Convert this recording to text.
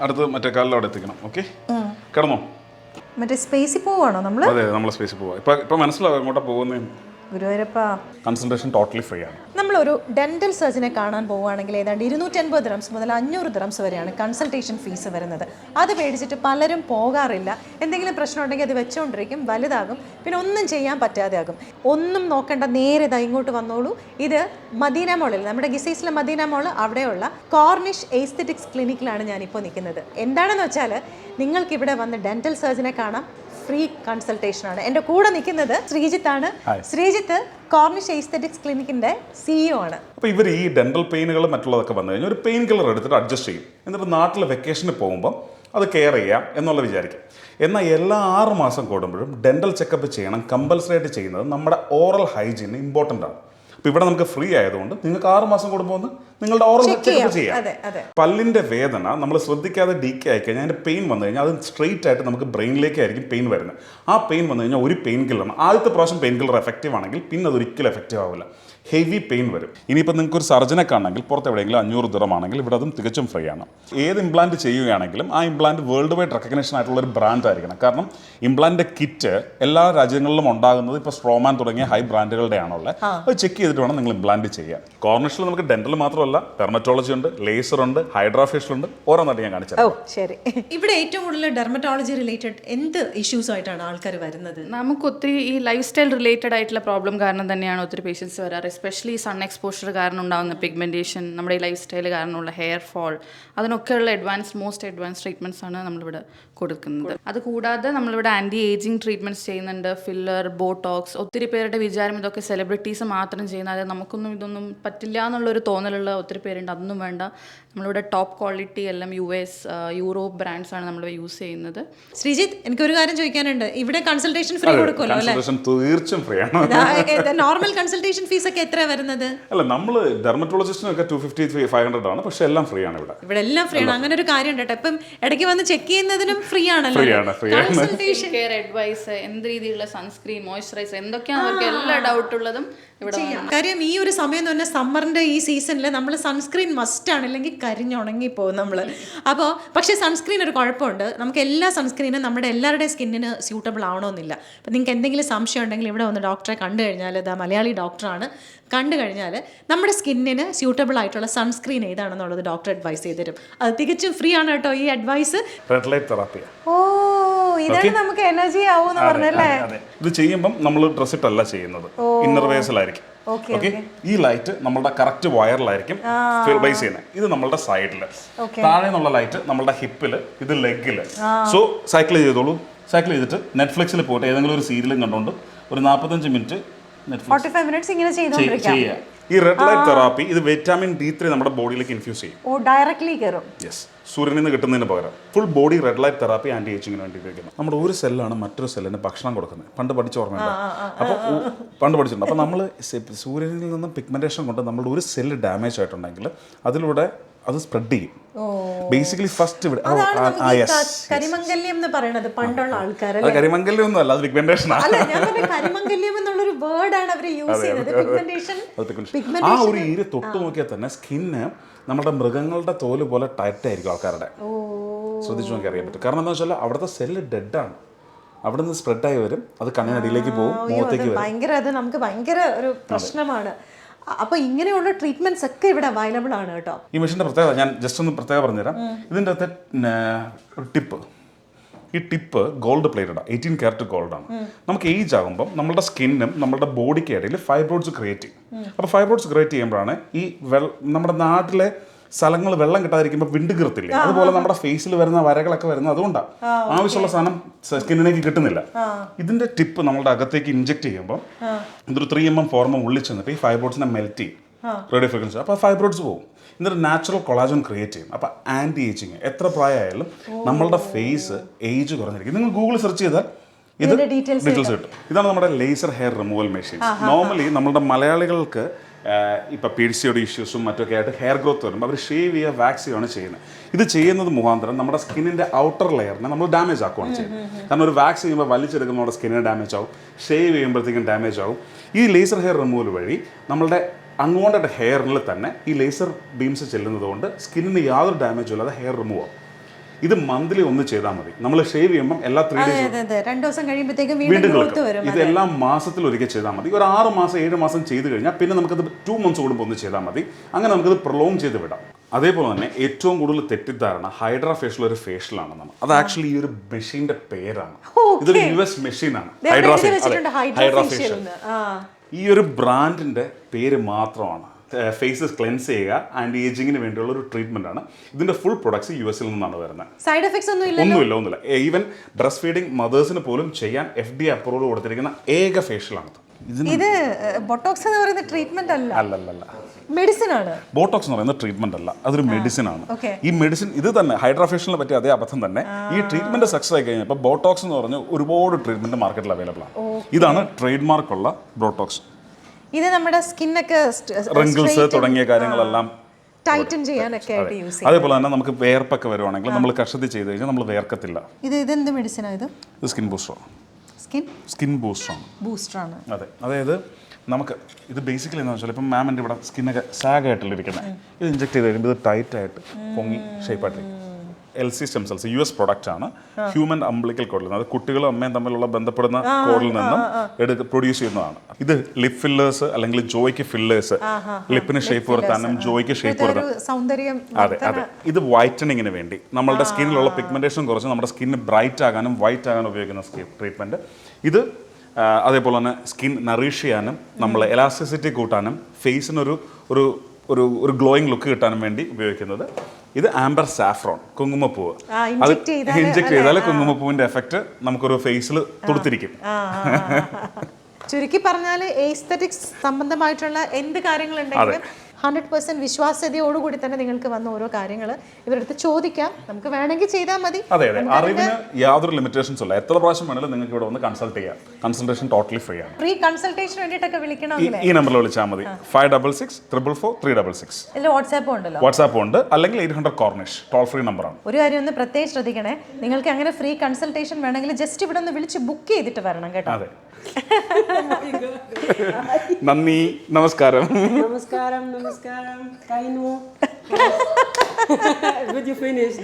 അടുത്ത് മറ്റേ കാലിൽ അവിടെ എത്തിക്കണം ഓക്കെ കിടന്നോ? മറ്റേ സ്പേസിൽ പോവാണോ നമ്മൾ അതെ നമ്മൾ സ്പേസിൽ പോവാം. ഇപ്പം ഇപ്പം മനസ്സിലാവും എങ്ങോട്ടാ പോകുന്നതെന്ന് ഗുരുവായൂരപ്പ. കൺസൾട്ടേഷൻ ടോട്ടലി ഫ്രീ ആണ്. നമ്മളൊരു ഡെന്റൽ സർജനെ കാണാൻ പോവുകയാണെങ്കിൽ ഏതാണ്ട് ഇരുന്നൂറ്റൻപത് ദ്രംസ് മുതൽ അഞ്ഞൂറ് ദ്രംസ് വരെയാണ് കൺസൾട്ടേഷൻ ഫീസ് വരുന്നത്. അത് മേടിച്ചിട്ട് പലരും പോകാറില്ല. എന്തെങ്കിലും പ്രശ്നം ഉണ്ടെങ്കിൽ അത് വെച്ചുകൊണ്ടിരിക്കും വലുതാകും പിന്നെ ഒന്നും ചെയ്യാൻ പറ്റാതെ ആകും ഒന്നും നോക്കേണ്ട നേരെ ഇതാ ഇങ്ങോട്ട് വന്നോളൂ. ഇത് മദീന മോളിൽ നമ്മുടെ ഗിസൈസിലെ മദീന മോൾ അവിടെയുള്ള കോർണിഷ് എയ്സ്തെറ്റിക്സ് ക്ലിനിക്കിലാണ് ഞാനിപ്പോൾ നിൽക്കുന്നത്. എന്താണെന്ന് വെച്ചാൽ നിങ്ങൾക്ക് ഇവിടെ വന്ന് ഡെന്റൽ സർജനെ കാണാം. ഫ്രീ കൺസൾട്ടേഷൻ ആണ് എന്റെ കൂടെ നിൽക്കുന്നത് ശ്രീജിത്ത് ആണ് ശ്രീജിത്ത് കോർണിഷ് എസ്തെറ്റിക്സ് ക്ലിനിക്കിന്റെ സിഇഒ ആണ്. അപ്പോൾ ഇവർ ഈ ഡെന്റൽ പെയിനുകൾ മറ്റുള്ളതൊക്കെ വന്നു കഴിഞ്ഞാൽ ഒരു പെയിൻ കില്ലർ എടുത്തിട്ട് അഡ്ജസ്റ്റ് ചെയ്യും. എന്നിട്ട് നാട്ടിൽ വെക്കേഷന് പോകുമ്പോൾ അത് കെയർ ചെയ്യാം എന്നുള്ള വിചാരിക്കും. എന്നാൽ എല്ലാ ആറ് മാസം കൂടുമ്പോഴും ഡെന്റൽ ചെക്കപ്പ് ചെയ്യണം കമ്പൽസറി ആയിട്ട് ചെയ്യുന്നത് നമ്മുടെ ഓറൽ ഹൈജീന് ഇമ്പോർട്ടന്റ് ആണ്. അപ്പോൾ ഇവിടെ നമുക്ക് ഫ്രീ ആയതുകൊണ്ട് നിങ്ങൾക്ക് ആറ് മാസം കൂടുമ്പോൾ ഒന്ന് നിങ്ങളുടെ ഓറൽ ചെക്കപ്പ് ചെയ്യാം. പല്ലിന്റെ വേദന നമ്മൾ ശ്രദ്ധിക്കാതെ ഡീക്ക് ആയി കഴിഞ്ഞാൽ അതിന്റെ പെയിൻ വന്നു കഴിഞ്ഞാൽ അത് സ്ട്രെയിറ്റ് ആയിട്ട് നമുക്ക് ബ്രെയിനിലേക്ക് ആയിരിക്കും പെയിൻ വരുന്നത്. ആ പെയിൻ വന്നു കഴിഞ്ഞാൽ ഒരു പെയിൻ കില്ലർ ആദ്യത്തെ പ്രാവശ്യം പെയിൻ കില്ലർ എഫക്റ്റീവ് ആണെങ്കിൽ പിന്നെ അത് ഒരിക്കലും എഫക്റ്റീവ് ആവില്ല. ഹെവി പെയിൻ വരും. ഇനിയിപ്പോൾ നിങ്ങൾക്ക് ഒരു സർജനെ കാണണമെങ്കിൽ പുറത്ത് എവിടെയെങ്കിലും അഞ്ഞൂറ് ദിറമാണെങ്കിൽ ഇവിടെ അതും തികച്ചും ഫ്രീ ആണ്. ഏത് ഇംപ്ലാന്റ് ചെയ്യുകയാണെങ്കിലും ആ ഇംപ്ലാന്റ് വേൾഡ് വൈഡ് റെക്കഗ്നേഷൻ ആയിട്ടുള്ള ഒരു ബ്രാൻഡ് ആയിരിക്കണം. കാരണം ഇംപ്ലാന്റിന്റെ കിറ്റ് എല്ലാ രാജ്യങ്ങളിലും ഉണ്ടാകുന്നത് ഇപ്പോൾ സ്ട്രോമാൻ തുടങ്ങിയ ഹൈ ബ്രാൻഡുകളുടെ ആണുള്ളത് അത് ചെക്ക് ചെയ്തിട്ട് വേണം നിങ്ങൾ ഇംപ്ലാന്റ് ചെയ്യാൻ. കോർണിഷിൽ നമുക്ക് ഡെന്റൽ മാത്രമല്ല ഡെർമറ്റോളജി ഉണ്ട് ലേസർ ഉണ്ട് ഹൈഡ്രാഫേഷ്യൽ ഉണ്ട്. ഓരോന്നായിട്ട് ഞാൻ കാണിച്ചത് ശരി. ഇവിടെ ഏറ്റവും കൂടുതൽ ഡെർമറ്റോളജി റിലേറ്റഡ് എന്ത് ഇഷ്യൂസ് ആയിട്ടാണ് ആൾക്കാർ വരുന്നത്? നമുക്ക് ഒത്തിരി ഈ ലൈഫ് സ്റ്റൈൽ റിലേറ്റഡ് ആയിട്ടുള്ള പ്രോബ്ലം കാരണം തന്നെയാണ് ഒത്തിരി പേഷ്യൻസ് വരാറ്. എസ്പെഷ്യലി സൺ എക്സ്പോഷർ കാരണം ഉണ്ടാകുന്ന പിഗ്മെന്റേഷൻ നമ്മുടെ ഈ ലൈഫ് സ്റ്റൈൽ കാരണമുള്ള ഹെയർ ഫോൾ അതിനൊക്കെയുള്ള അഡ്വാൻസ് മോസ്റ്റ് അഡ്വാൻസ് ട്രീറ്റ്മെന്റ്സ് ആണ് നമ്മളിവിടെ കൊടുക്കുന്നത്. അതുകൂടാതെ നമ്മളിവിടെ ആന്റി ഏജിങ് ട്രീറ്റ്മെന്റ്സ് ചെയ്യുന്നുണ്ട്. ഫില്ലർ ബോട്ടോക്സ് ഒത്തിരി പേരുടെ വിചാരം ഇതൊക്കെ സെലിബ്രിറ്റീസ് മാത്രം ചെയ്യുന്ന അതായത് നമുക്കൊന്നും ഇതൊന്നും പറ്റില്ല എന്നുള്ളൊരു തോന്നലുള്ള ഒത്തിരി പേരുണ്ട്. അതൊന്നും വേണ്ട. നമ്മളിവിടെ ടോപ്പ് ക്വാളിറ്റി എല്ലാം യു എസ് യൂറോപ്പ് ബ്രാൻഡ്സ് ആണ് നമ്മൾ യൂസ് ചെയ്യുന്നത്. ശ്രീജിത്ത് എനിക്കൊരു കാര്യം ചോദിക്കാനുണ്ട്. ഇവിടെ കൺസൾട്ടേഷൻ ഫ്രീ കൊടുക്കുമല്ലോ അല്ലേ? കൺസൾട്ടേഷൻ തീർച്ചയായും ഫ്രീ ആണ്. നോർമൽ കൺസൾട്ടേഷൻ ഫീസ് ഒക്കെ എത്ര വരുന്നത്? അല്ല നമ്മൾ ഡെർമറ്റോളജിസ്റ്റിനൊക്കെ ടു ഫിഫ്റ്റി ഫൈവ് ഹൺഡ്രഡ് ആണ്. പക്ഷെ എല്ലാം ഫ്രീ ആണ് ഇവിടെ. ഇവിടെ എല്ലാം ഫ്രീ ആണ് അങ്ങനെ ഒരു കാര്യം ഉണ്ട് കേട്ടോ. ഇപ്പം ഇടയ്ക്ക് വന്ന് ചെക്ക് ചെയ്യുന്നതിനും ഫ്രീ ആണല്ലോ ഫ്രീ ആണ് ഫ്രീ ആണ് കൺസൾട്ടേഷൻ കെയർ അഡ്വൈസ് എന്ത് രീതിയിലുള്ള സൺസ്ക്രീൻ മോയ്സ്ചറൈസർ എന്തൊക്കെയാണ് അവർക്ക് എല്ലാ ഡൗട്ട് ഉള്ളതും ഇവിടെ കാര്യം ഈ ഒരു സമയം എന്ന് പറഞ്ഞാൽ സമ്മറിന്റെ ഈ സീസണിൽ നമ്മൾ സൺസ്ക്രീൻ മസ്റ്റ് ആണ്. അല്ലെങ്കിൽ കരിഞ്ഞുണങ്ങി പോകും നമ്മൾ അപ്പോൾ പക്ഷേ സൺസ്ക്രീൻ ഒരു കുഴപ്പമുണ്ട്. നമുക്ക് എല്ലാ സൺസ്ക്രീനും നമ്മുടെ എല്ലാവരുടെയും സ്കിന്നിന് സ്യൂട്ടബിൾ ആവണമെന്നില്ല. അപ്പം നിങ്ങൾക്ക് എന്തെങ്കിലും സംശയം ഉണ്ടെങ്കിൽ ഇവിടെ വന്ന് ഡോക്ടറെ കണ്ടു കഴിഞ്ഞാൽ ഇതാ മലയാളി ഡോക്ടറാണ് കണ്ടു കഴിഞ്ഞാൽ നമ്മുടെ സ്കിന്നിന് സ്യൂട്ടബിൾ ആയിട്ടുള്ള സൺസ്ക്രീൻ ഏതാണെന്നുള്ളത് ഡോക്ടർ അഡ്വൈസ് ചെയ്ത് തരും. അത് തികച്ചും ഫ്രീ ആണ് കേട്ടോ ഈ അഡ്വൈസ് റെഡ് ലൈറ്റ് തെറാപ്പി ഓ ഇതാണ് നമുക്ക് എനർജി ആവൂന്ന് പറഞ്ഞല്ലേ? ഇത് ചെയ്യുമ്പം നമ്മൾ ഡ്രസ് ഇട്ടല്ല ചെയ്യുന്നത്. ഇന്നർ വേസിലായിരിക്കും ഓക്കെ ഈ ലൈറ്റ് നമ്മളുടെ കറക്റ്റ് വയറിലായിരിക്കും ബേസ് ചെയ്യുന്നത്. ഇത് നമ്മളുടെ സൈഡിൽ താഴെ നിന്നുള്ള ലൈറ്റ് നമ്മളുടെ ഹിപ്പിൽ ഇത് ലെഗിൽ സോ സൈക്കിൾ ചെയ്തോളൂ. സൈക്കിൾ ചെയ്തിട്ട് നെറ്റ്ഫ്ലിക്സിൽ പോയിട്ട് ഏതെങ്കിലും ഒരു സീരിയലും കണ്ടുകൊണ്ട് ഒരു നാൽപ്പത്തഞ്ച് മിനിറ്റ് ഫോർട്ടി ഫൈവ് മിനിറ്റ്സ് ഇങ്ങനെ ചെയ്തുകൊണ്ടിരിക്കാം ഈ റെഡ് ലൈറ്റ് തെറാപ്പി ഇത് വിറ്റാമിൻ ഡി ത്രീ നമ്മുടെ ബോഡിയിലേക്ക് ഇൻഫ്യൂസ് ചെയ്യും. ഓ ഡയറക്ട്ലി കയറും യെസ് സൂര്യനിൽ നിന്ന് കിട്ടുന്നതിന് പകരം. Full body red light therapy anti ഏജിങ്ങിന് വേണ്ടി ഉപയോഗിക്കുന്നത് നമ്മുടെ ഒരു സെല്ലാണ് മറ്റൊരു സെല്ലിന് ഭക്ഷണം കൊടുക്കുന്നത്. പണ്ട് പഠിച്ച ഓർമ്മ അപ്പോൾ പണ്ട് പഠിച്ചിട്ടുണ്ട്. അപ്പോൾ നമ്മൾ സൂര്യനിൽ നിന്നും പിഗ്മെന്റേഷൻ കൊണ്ട് നമ്മുടെ ഒരു സെല്ല് ഡാമേജ് ആയിട്ടുണ്ടെങ്കിൽ അതിലൂടെ അത് സ്പ്രെഡ് ചെയ്യും. ബേസിക്കലി ഫസ്റ്റ് ഇവിടെ. കരിമംഗല്യം എന്ന് പറയുന്നത് പണ്ടുള്ള ആൾക്കാർ അത് കരിമംഗല്യം ഒന്നും അല്ല അത് പിഗ്മെന്റേഷൻ ആണ്. അല്ല ഞാൻ പറഞ്ഞ കരിമംഗല്യം എന്നുള്ളൊരു വേർഡാണ് അവർ യൂസ് പിഗ്മെന്റേഷൻ ആ ഒരു ഈര് തൊട്ട് നോക്കിയാൽ തന്നെ സ്കിന്ന് നമ്മുടെ മൃഗങ്ങളുടെ തോൽ പോലെ ടൈറ്റ് ആയിരിക്കും ആൾക്കാരുടെ. ശ്രദ്ധിച്ചു നോക്കി അറിയാൻ പറ്റും. കാരണം എന്താ വെച്ചാൽ അവിടുത്തെ സെല്ല് ആണ്. അവിടെ നിന്ന് സ്പ്രെഡായി വരും. അത് കണ്ണിനടിയിലേക്ക് പോകും മുഖത്തേക്ക് വരും. ഭയങ്കര അത് നമുക്ക് ഭയങ്കര ഒരു പ്രശ്നമാണ്. അ- അപ്പൊ ഇങ്ങനെയുള്ള ട്രീറ്റ്മെന്റ്സ് ഒക്കെ ഇവിടെ അവൈലബിൾ ആണ് കേട്ടോ. ഈ മെഷീന്റെ പ്രത്യേകത ഞാൻ ജസ്റ്റ് ഒന്ന് പ്രത്യേകത പറഞ്ഞുതരാം. ഇതിന്റെ അകത്തെ ഒരു ടിപ്പ് ഈ tip gold plated eighteen carat ആണ്. നമുക്ക് ഏജ് ആകുമ്പോൾ നമ്മുടെ സ്കിന്നും നമ്മുടെ ബോഡിക്ക് ഇടയിൽ ഫൈബ്രോഡ്സ് ക്രിയേറ്റ് ചെയ്യും. അപ്പോൾ ഫൈബ്രോഡ്സ് ക്രിയേറ്റ് ചെയ്യുമ്പോഴാണ് ഈ വെൾ നമ്മുടെ നാട്ടിലെ സ്ഥലങ്ങൾ വെള്ളം കിട്ടാതിരിക്കുമ്പോൾ വിണ്ട് കീർത്തില്ലേ അതുപോലെ നമ്മുടെ ഫേസിൽ വരുന്ന വരകളൊക്കെ വരുന്നത് അതുകൊണ്ടാണ് ആവശ്യമുള്ള സാധനം സ്കിന്നിലേക്ക് കിട്ടുന്നില്ല. ഇതിന്റെ ടിപ്പ് നമ്മളുടെ അകത്തേക്ക് ഇഞ്ചെക്ട് ചെയ്യുമ്പോൾ ഇതൊരു ത്രീ എം എം ഫോർമ ഉള്ളിൽ ചെന്നിട്ട് ഈ ഫൈബ്രോഡ്സിനെ മെൽറ്റ് ചെയ്യും. റേഡിയോ ഫ്രീക്വൻസി അപ്പോൾ ഫൈബ്രോഡ്സ് പോകും. എന്നിട്ട് നാച്ചുറൽ കൊളാജൻ ക്രിയേറ്റ് ചെയ്യും. അപ്പോൾ ആന്റി ഏജിങ് എത്ര പ്രായമായാലും നമ്മളുടെ ഫേസ് ഏജ് കുറഞ്ഞിരിക്കും. നിങ്ങൾ ഗൂഗിൾ സെർച്ച് ചെയ്താൽ ഇത് ഡീറ്റെയിൽസ് കിട്ടും. ഇതാണ് നമ്മുടെ laser hair removal machine normally നമ്മുടെ മലയാളികൾക്ക് ഇപ്പം പി ഡി സിയുടെ ഇഷ്യൂസും മറ്റൊക്കെ ആയിട്ട് ഹെയർ ഗ്രോത്ത് വരുമ്പോൾ അവർ ഷേവ് ചെയ്യുക വാക്സ് ചെയ്യുകയാണ് ചെയ്യുന്നത്. ഇത് ചെയ്യുന്നത് മുഖാന്തരം നമ്മുടെ സ്കിന്നിന്റെ ഔട്ടർ ലെയറിനെ നമ്മൾ ഡാമേജ് ആക്കുകയാണ് ചെയ്യുന്നത്. കാരണം ഒരു വാക്സ് ചെയ്യുമ്പോൾ വലിച്ചെടുക്കുമ്പോൾ നമ്മുടെ സ്കിന്നിന് ഡാമേജ് ആവും. ഷേവ് ചെയ്യുമ്പോഴത്തേക്കും ഡാമേജ് ആവും. ഈ ലേസർ ഹെയർ റിമൂവൽ വഴി നമ്മളുടെ അൺവാണ്ടഡ് ഹെയറിൽ തന്നെ ഈ ലേസർ ബീംസ് ചെല്ലുന്നതുകൊണ്ട് സ്കിന്നിന് യാതൊരു ഡാമേജും ഇല്ലാതെ ഹെയർ റിമൂവ് ആവും. ഇത് മന്ത്ലി ഒന്ന് ചെയ്താൽ മതി. നമ്മൾ ഷേവ് ചെയ്യുമ്പോൾ എല്ലാ ത്രീ ഡേയ്സ് ദിവസം കഴിയുമ്പോഴത്തേക്കും വീണ്ടും വരും. ഇതെല്ലാം മാസത്തിൽ ഒരിക്കൽ ചെയ്താൽ മതി. ഒരു ആറ് മാസം ഏഴ് മാസം ചെയ്തു കഴിഞ്ഞാൽ പിന്നെ നമുക്കത് ടു മന്ത്സ് കൂടുമ്പോൾ ഒന്ന് ചെയ്താൽ മതി. അങ്ങനെ നമുക്കത് പ്രൊലോങ് ചെയ്ത് വിടാം. അതേപോലെ തന്നെ ഏറ്റവും കൂടുതൽ തെറ്റിദ്ധാരണ ഹൈഡ്ര ഫേഷ്യൽ ഒരു നമ്മൾ. അത് ആക്ച്വലി ഈ ഒരു മെഷീന്റെ പേരാണ്. ഇതൊരു യു എസ് മെഷീനാണ് ആണ്. ഹൈഡ്രാ ഹൈഡ്ര ഫേഷ്യൽ ഈ ഒരു ബ്രാൻഡിന്റെ പേര് മാത്രമാണ് ഫേസസ് ക്ലെൻസ് ചെയ്യുക ആൻഡ് ഏജിങ്ങിന് വേണ്ടിയുള്ള ഒരു ട്രീറ്റ്മെന്റ് ആണ്. ഇതിന്റെ ഫുൾ പ്രൊഡക്ട്സ് യു എസിൽ നിന്നാണ് വരുന്നത്. സൈഡ് എഫക്ട്സ് ഒന്നും ഇല്ല ഒന്നുമില്ല ഒന്നുമില്ല. ഈവൻ ബ്രസ്റ്റ് ഫീഡിംഗ് മദേഴ്സിന് പോലും ചെയ്യാൻ എഫ് ഡി അപ്രൂവൽ കൊടുത്തിരിക്കുന്ന ഏക ഫേഷ്യലാണിത് ഇത്. ബോട്ടോക്സ് എന്ന് പറയുന്ന ട്രീറ്റ്മെന്റ് അല്ല. അല്ലല്ല മെഡിസിൻ ആണ്. ബോട്ടോക്സ് എന്ന് പറയുന്ന ട്രീറ്റ്മെന്റ് അല്ല. അതൊരു മെഡിസിൻ ആണ്. ഈ മെഡിസിൻ ഇത് തന്നെ ഹൈഡ്രാഫേഷനിലെ പറ്റിയ അതേ അബദ്ധം തന്നെ. ഈ ട്രീറ്റ്മെന്റ് സക്സസ് ആയി കഴിഞ്ഞപ്പോൾ ബോട്ടോക്സ് എന്ന് പറഞ്ഞ ഒരുപാട് ട്രീറ്റ്മെന്റ് മാർക്കറ്റിൽ അവൈലബിൾ ആണ്. ഇതാണ് ട്രേഡ് മാർക്കുള്ള ബോട്ടോക്സ് ഇത് നമ്മുടെ സ്കിന്നൊക്കെ റിങ്കിൾസ് തുടങ്ങിയ കാര്യങ്ങളെല്ലാം ടൈറ്റൻ ചെയ്യാനൊക്കെ ആയിട്ട് യൂസ് ചെയ്യും അതേപോലെ തന്നെ നമുക്ക് വേർപ്പൊക്കെ വരുവാണെങ്കിൽ നമ്മൾ കഷത്തി ചെയ്ത് കഴിഞ്ഞാൽ നമ്മൾ വേർക്കത്തില്ല. ഇത് ഇതെന്ത് മെഡിസിനാ ഇത്? ഇത് സ്കിൻ ബൂസ്റ്ററാണ് സ്കിൻ സ്കിൻ ബൂസ്റ്ററാണ് ബൂസ്റ്ററാണ് അതെ. അതായത് നമുക്ക് ഇത് ബേസിക്കലി എന്താ വെച്ചാൽ ഇപ്പം മാമിന്റെ ഇവിടെ സ്കിന്നൊക്കെ സാഗ് ആയിട്ടല്ല ഇരിക്കുന്നത് ഇത് ഇഞ്ചെക്ട് ചെയ്ത് കഴിയുമ്പോൾ ഇത് ടൈറ്റ് ആയിട്ട് പൊങ്ങി ഷേപ്പായിട്ട് L C stem cells U S product ആണ്. ഹ്യൂമൻ അംബ്ലിക്കൽ കോഡിൽ നിന്ന് അത് കുട്ടികളും അമ്മയും തമ്മിലുള്ള ബന്ധപ്പെടുന്ന കോഡിൽ നിന്നും എടുത്ത് പ്രൊഡ്യൂസ് ചെയ്യുന്നതാണ്. ഇത് ലിപ് ഫില്ലേഴ്സ് അല്ലെങ്കിൽ ജോയ്ക്ക് ഫില്ലേഴ്സ് ലിപ്പിന് ഷേപ്പ് വരുത്താനും ജോയ്ക്ക് ഷേപ്പ് വരുത്താനും സൗന്ദര്യം അതെ അതെ. ഇത് വൈറ്റനിങ്ങിന് വേണ്ടി. നമ്മളുടെ സ്കിന്നിലുള്ള പിഗ്മെന്റേഷൻ കുറച്ച് നമ്മുടെ സ്കിന്ന് ബ്രൈറ്റ് ആകാനും വൈറ്റ് ആകാനും ഉപയോഗിക്കുന്ന സ്കിൻ ട്രീറ്റ്മെന്റ് ഇത് അതേപോലെ തന്നെ സ്കിൻ നറിഷ് ചെയ്യാനും നമ്മൾ എലാസ്റ്റിസിറ്റി കൂട്ടാനും ഫേസിനൊരു ഒരു ഒരു ഒരു ഗ്ലോയിങ് ലുക്ക് കിട്ടാനും വേണ്ടി ഉപയോഗിക്കുന്നത്. ഇത് ആംബർ സാഫ്രോൺ കുങ്കുമപ്പൂവ്. അത് ഇഞ്ചക്ട് ചെയ്താൽ ചെയ്താൽ കുങ്കുമപ്പൂവിന്റെ എഫക്റ്റ് നമുക്കൊരു ഫേസിൽ തുടുത്തിരിക്കും. ചുരുക്കി പറഞ്ഞാൽ എസ്തറ്റിക്സ് സംബന്ധമായിട്ടുള്ള എന്ത് കാര്യങ്ങളുണ്ടെങ്കിലും ഹൺഡ്രഡ് പെർസെന്റ് വിശ്വാസ്യതയോടുകൂടി തന്നെ നിങ്ങൾക്ക് വന്ന ഓരോ കാര്യങ്ങൾ ഇവരടുത്ത് ചോദിക്കാം. നമുക്ക് വേണമെങ്കിൽ ചെയ്താൽ മതി. അതെ അതെ. അറിവിന് യാതൊരു ലിമിറ്റേഷൻസ് ഇല്ല. എത്ര പ്രാവശ്യം വേണമെങ്കിലും നിങ്ങൾക്ക് ഇവിടെ വന്ന് കൺസൾട്ട് ചെയ്യാം. കൺസൾട്ടേഷൻ ടോട്ടലി ഫ്രീ ആണ്. ഫ്രീ കൺസൾട്ടേഷൻ വേണ്ടിയിട്ടൊക്കെ വിളിക്കണം ഈ- നമ്പറിൽ വിളിച്ചാൽ മതി. Five double six triple four three double six ഇല്ല വാട്സാപ്പും ഉണ്ടല്ലോ. വാട്സാപ്പ് ഉണ്ട്. അല്ലെങ്കിൽ eight hundred cornish toll free നമ്പറാണ് ഒരു കാര്യം ഒന്ന് പ്രത്യേകം ശ്രദ്ധിക്കണേ. നിങ്ങൾക്ക് അങ്ങനെ ഫ്രീ കൺസൾട്ടേഷൻ വേണമെങ്കിൽ ജസ്റ്റ് ഇവിടെ ഒന്ന് വിളിച്ച് ബുക്ക് ചെയ്തിട്ട് വരണം കേട്ടോ. അതെ. നന്ദി നമസ്കാരം Namaskaram, namaskaram. Kainu. Good you finished.